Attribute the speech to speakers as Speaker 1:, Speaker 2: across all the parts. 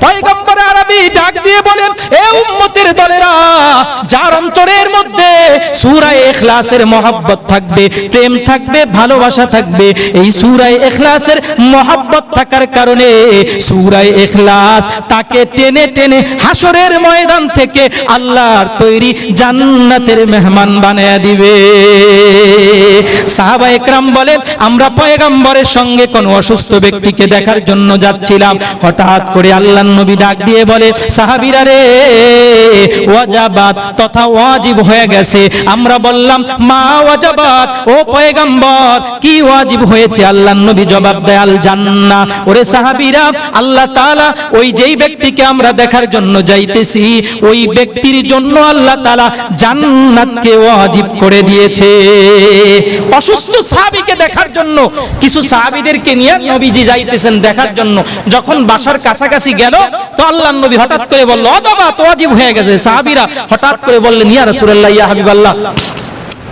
Speaker 1: পয়গম্বর আরবি ডাক দিয়ে বলেন, এ উম্মতের দলেরা, যার অন্তরের মধ্যে সূরা ইখলাসের মহব্বত থাকবে, প্রেম থাকবে, ভালোবাসা থাকবে, এই সূরা ইখলাসের মহব্বত থাকার কারণে সূরা ইখলাস তাকে টেনে টেনে হাসরের ময়দান থেকে আল্লাহর তৈরি জান্নাতের মেহমান বানায়া দিবে। সাহাবা একরাম বলে আমরা পয়গম্বরের সঙ্গে কোন অসুস্থ ব্যক্তিকে দেখার জন্য যাচ্ছিলাম। হঠাৎ করে আল্লাহ নবী ডাক দিয়ে বলে সাহাবিরা রে, ওয়াজাবাত তথা ওয়াজিব হয়ে গেছে। আমরা বললাম, মা ওয়াজাবাত, ও পয়গম্বর, কি ওয়াজিব হয়েছে? আল্লাহ নবী জবাব দেয়, আল জান্নাহ। ওরে সাহাবীরা, আল্লাহ তাআলা ওই যেই ব্যক্তিকে আমরা দেখার জন্য যাইতেছি, ওই ব্যক্তির জন্য আল্লাহ তাআলা জান্নাতকে ওয়াজিব করে দিয়েছে। অসুস্থ সাহাবীকে দেখার জন্য, কিছু সাহাবীদেরকে নিয়ে নবীজি যাইতেছেন দেখার জন্য। যখন বাসার কাছাকাছি গেল, তো আল্লাহ নবী হঠাৎ করে বলল, অজাবা তো ওয়াজিব হয়ে গেছে। সাহাবীরা হঠাৎ করে বললেন, ইয়া রাসূলুল্লাহ, ইয়া হাবিবাল্লাহ।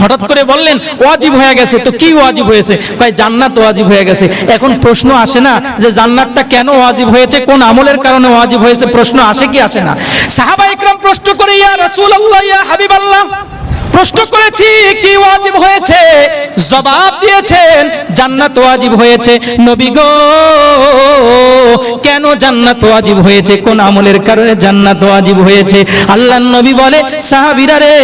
Speaker 1: হঠাৎ করে বললেন, ওয়াজিব হয়ে গেছে। তো কি ওয়াজিব হয়েছে? কয়, জান্নাত ওয়াজিব হয়ে গেছে। এখন প্রশ্ন আসে না যে জান্নাতটা কেন ওয়াজিব হয়েছে, কোন আমলের কারণে ওয়াজিব হয়েছে, প্রশ্ন আসে কি আসে না। সাহাবা ইকরাম প্রশ্ন করে, ইয়া রাসূলুল্লাহ, ইয়া হাবিবাল্লাহ? প্রশ্ন করেছি, কি ওয়াজিব হয়েছে? জবাব দিয়েছেন, জান্নাত ওয়াজিব হয়েছে। নবী গো, কেন জান্নাত ওয়াজিব হয়েছে? কোন আমলের কারণে জান্নাত ওয়াজিব হয়েছে? আল্লাহর নবী বলে, সাহাবীরা রে,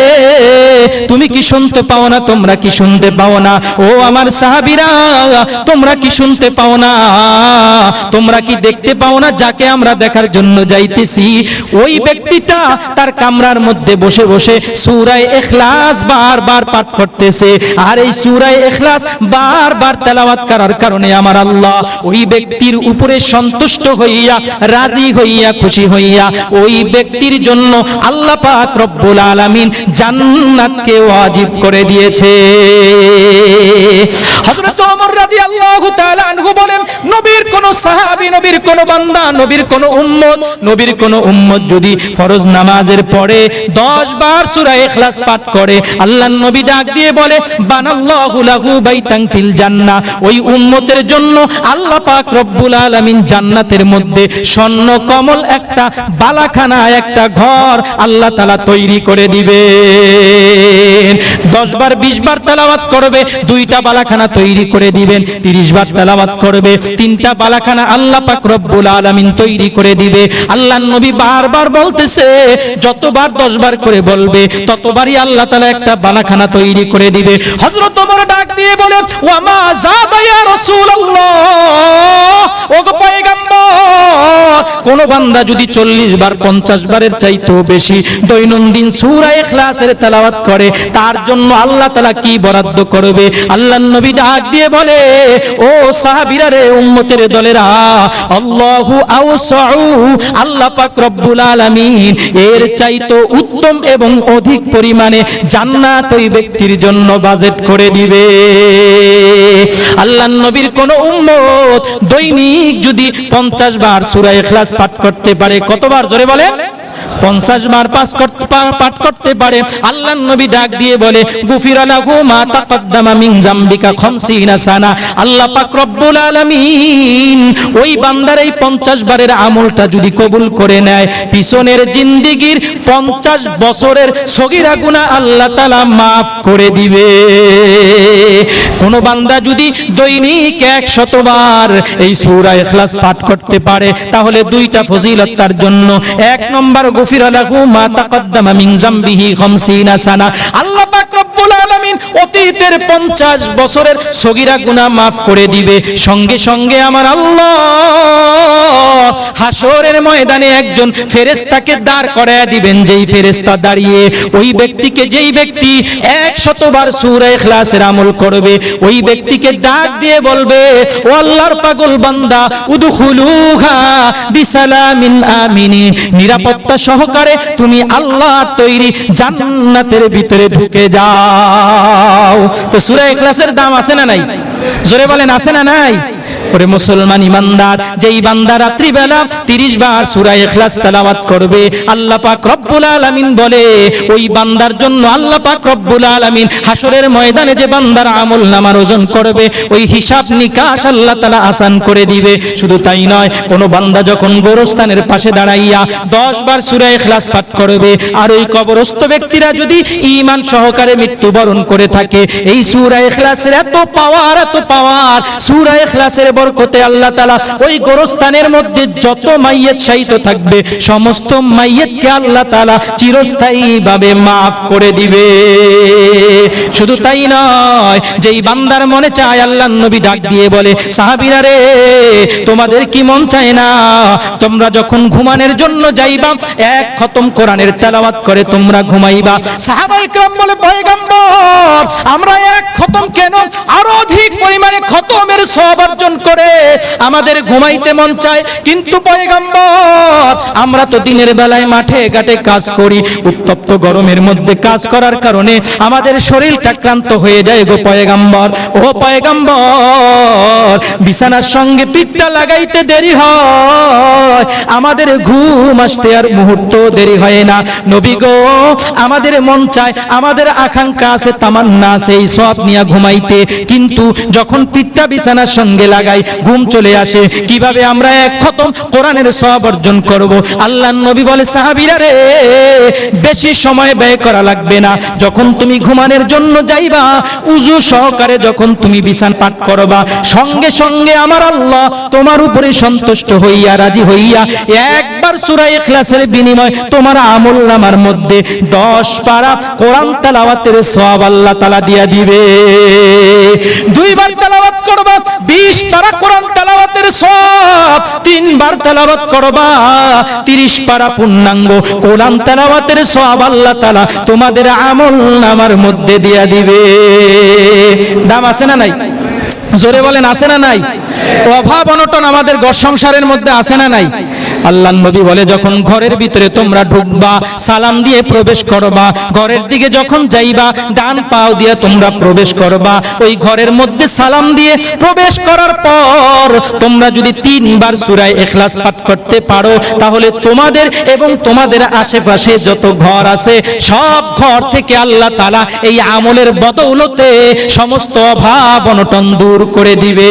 Speaker 1: তুমি কি শুনতে পাও না? তোমরা কি শুনতে পাও না? ও আমার সাহাবীরা, তোমরা কি শুনতে পাও না? তোমরা কি দেখতে পাও না? যাকে আমরা দেখার জন্য যাইতেছি। ওই ব্যক্তিটা তার কামরার মধ্যে বসে বসে সূরায়ে ইখলাস বারবার পাঠ করতেছে। আর এই সূরায়ে ইখলাস বারবার তেলাওয়াত করার কারণে আমার আল্লাহ ওই ব্যক্তির উপরে সন্তুষ্ট হইয়া, রাজি হইয়া, খুশি হইয়া ওই ব্যক্তির জন্য আল্লাহ পাক রব্বুল আলামিন জান্নাতকে ওয়াজিব করে দিয়েছে। হযরত ওমর নবীর কোন নবীর কোন বান্দা, নবীর কোন উম্মত, নবীর কোন উম্মত যদি ফরজ নামাজের পরে 10 বার পাঠ করে নবী ডাক দিয়ে বলে, বানাল্লাহু ফিল ওই উম্মতের জন্য আল্লাহ পাক রব্বুল আলামিন জান্নাতের মধ্যে স্বর্ণ কমল একটা, বালাখানা একটা ঘর আল্লাহ তাআলা তৈরি করে দিবেন। 10 বার 20 বার তেলাওয়াত করবে, দুইটা বালাখানা তৈরি করে দিবেন 30 বার তেলাওয়াত করবে, তিনটা বালাখানা আল্লাহ পাক রব্বুল আলামিন তৈরি করে দিবে। আল্লাহর নবী বারবার বলতেছে, যতবার 10 বার করে বলবে, ততবারই আল্লাহ তাআলা একটা বালাখানা তৈরি করে দিবে। হযরত ওমর ডাক দিয়ে বলে, ওয়া মা যাদা ইয়া রাসূলুল্লাহ? ও গো পয়গম্বর, কোন বান্দা যদি 40 বার 50 বারের চাইতেও বেশি দৈনন্দিন সূরা ইখলাসের তেলাওয়াত করে, তার জন্য আল্লাহ তাআলা কি বরাদ্দ করবে? আল্লাহর নবী ডাক দিয়ে বলে ও সাহাবীরা রে, উম্মতের দলেরা, আল্লাহু আওসাউ আল্লাহ পাক রব্বুল আলামিন। এর চাইতো উত্তম এবং অধিক পরিমাণে জান্নাত ওই ব্যক্তির জন্য বাজেট করে দিবে। আল্লাহর নবীর কোন উম্মত দৈনিক যদি 50 বার সূরা ইখলাস পাঠ করতে পারে, কতবার জোরে বলে পঞ্চাশ বার পাস করতে পাঠ করতে পারে। আল্লাহ নবী ডাক দিয়ে বলে, গুফির লাহু মা তাকাদ্দামা মিন জামবিকা খামসিনা সানা। আল্লাহ ওই বান্দার এই 50 বারের আমলটা যদি কবুল করে নেয়, পিছনের জিন্দেগীর 50 বছরের সগীরা গুনাহ আল্লাহ তাআলা maaf করে দিবে। কোন বান্দা যদি দৈনিক 100 বার এই সূরা ইখলাস পাঠ করতে পারে, তাহলে দুইটা ফজিলত তার জন্য। এক নম্বর গফির লাহু মা তাকাদ্দামা মিন জামবিহি 50 সানা। আল্লাহ পাক রব্বুল আলামিন অতীতের 50 বছরের সগীরা গুনাহ maaf করে দিবে। সঙ্গে সঙ্গে আমার আল্লাহ হাসরের ময়দানে একজন ফেরেশতাকে দাঁড় করায় দিবেন, যেই ফেরেশতা দাঁড়িয়ে ওই ব্যক্তিকে যেই ব্যক্তি 100 বার সূরা ইখলাসের আমল করবে, ওই ব্যক্তিকে ডাক দিয়ে বলবে, ও আল্লাহর পাগল বান্দা, উদখুলুহা বিসালামিন আমিনি নিরাপত্তা সহকারে তুমি আল্লাহ তৈরি জান্নাতের ভিতরে ঢুকে যাও। তো সূরা ইখলাসের দাম আছে না নাই? জোরে বলেন, আছে না নাই? ওরে মুসলমান ইমানদার, যেই বান্দা রাত্রিবেলা তিরিশ বার সূরা ইখলাস তেলাওয়াত করবে, আল্লাহ পাক রব্বুল আলামিন বলে, ওই বান্দার জন্য আল্লাহ পাক রব্বুল আলামিন হাসরের ময়দানে যে বান্দার আমল নামার ওজন করবে, ওই হিসাব নিকাশ আল্লাহ তাআলা আসান করে দিবে। শুধু তাই নয়, কোন বান্দা যখন গোরস্থানের পাশে দাঁড়াইয়া দশ বার সূরা ইখলাস পাঠ করবে, আর ওই কবরস্থ ব্যক্তিরা যদি ঈমান সহকারে মৃত্যুবরণ করে থাকে, এই সূরা ইখলাসের এত পাওয়ার এত পাওয়ার সূরা ইখলাসের বরকতে আল্লাহ তালা ওই গোরস্থানের মধ্যে যত মাইয়ের শায়িত থাকবে, সমস্ত মাইয়তকে আল্লাহ তালা চিরস্থায়ী ভাবে মাফ করে দিবে। শুধু তাই নয় যেই বান্দার মনে চায় আল্লাহর নবী ডাক দিয়ে বলে সাহাবীরা রে তোমাদের কি মন চায় না তোমরা যখন ঘুমানোর জন্য যাইবা এক খতম কোরআনের তেলাওয়াত করে তোমরা ঘুমাইবা সাহাবায়ে کرام বলে পয়গম্বর আমরা এক খতম কেন আরো অধিক পরিমাণে খতমের সওয়াব অর্জন করে আমাদের ঘুমাইতে মন চায় কিন্তু পয়গম্বর আমরা তো দিনের বেলায় মাঠে ঘাটে কাজ করি উত্তপ্ত গরমের মধ্যে কাজ করার কারণে আমাদের শরীরটা ক্লান্ত হয়ে যায় গো পয়গম্বর। ও পয়গম্বর, বিছানার সঙ্গে পিঠটা লাগাইতে দেরি হয়। আমাদের ঘুম আসতে আর মুহূর্ত দেরি হয় না। নবী গো, আমাদের মন চায়, আমাদের আকাঙ্ক্ষা আছে, তামান্না আছে, এই সব নিয়ে ঘুমাইতে। কিন্তু যখন পিঠটা বিছানার সঙ্গে লাগাই, ঘুম চলে আসে। কীভাবে আমরা এক খতম কোরআনের সব অর্জন করব? আল্লাহ নবী বলে, সাহাবীরা রে, বেশি সময় ব্যয় করা লাগবে না। যখন তুমি ঘুমানোর জন্য যাইবা, উজু সহকারে যখন তুমি বিছান পাঠ করবা, সঙ্গে সঙ্গে আমার আল্লাহ তোমার উপরে সন্তুষ্ট হইয়া রাজি হইয়া একবার সূরা ইখলাসের বিনিময় তোমার আমল নামার মধ্যে 10 পারা কোরআন তেলাওয়াতের সওয়াব আল্লাহ তাআলা দিয়া দিবে। দুইবার তেলাওয়াত করবা 20 পারা কোরআন তেলাওয়াতের সব তিনবার তেলাওয়াত করবা 30 পারা পূর্ণাঙ্গ কোরআন তেলাওয়াতের সব আল্লাহ তালা তোমাদের আমল নামার মধ্যে দিয়া দিবে। দাম আছে না নাই? জোরে বলেন, আছে না নাই? অভাব অনটন আমাদের ঘর সংসারের মধ্যে আছে না নাই? আল্লাহ নবী বলে, যখন ঘরের ভিতরে তোমরা ঢুকবা, সালাম দিয়ে প্রবেশ করবা, ঘরের দিকে যখন যাইবা, ডান পাও দিয়ে তোমরা প্রবেশ করবা, ওই ঘরের মধ্যে সালাম দিয়ে প্রবেশ করার পর তোমরা যদি তিনবার সূরায়ে ইখলাস পাঠ করতে পারো, তাহলে তোমাদের এবং তোমাদের আশেপাশে যত ঘর আছে, সব ঘর থেকে আল্লাহ তাআলা এই আমলের বদৌলতে সমস্ত অভাব অনটন দূর করে দিবে।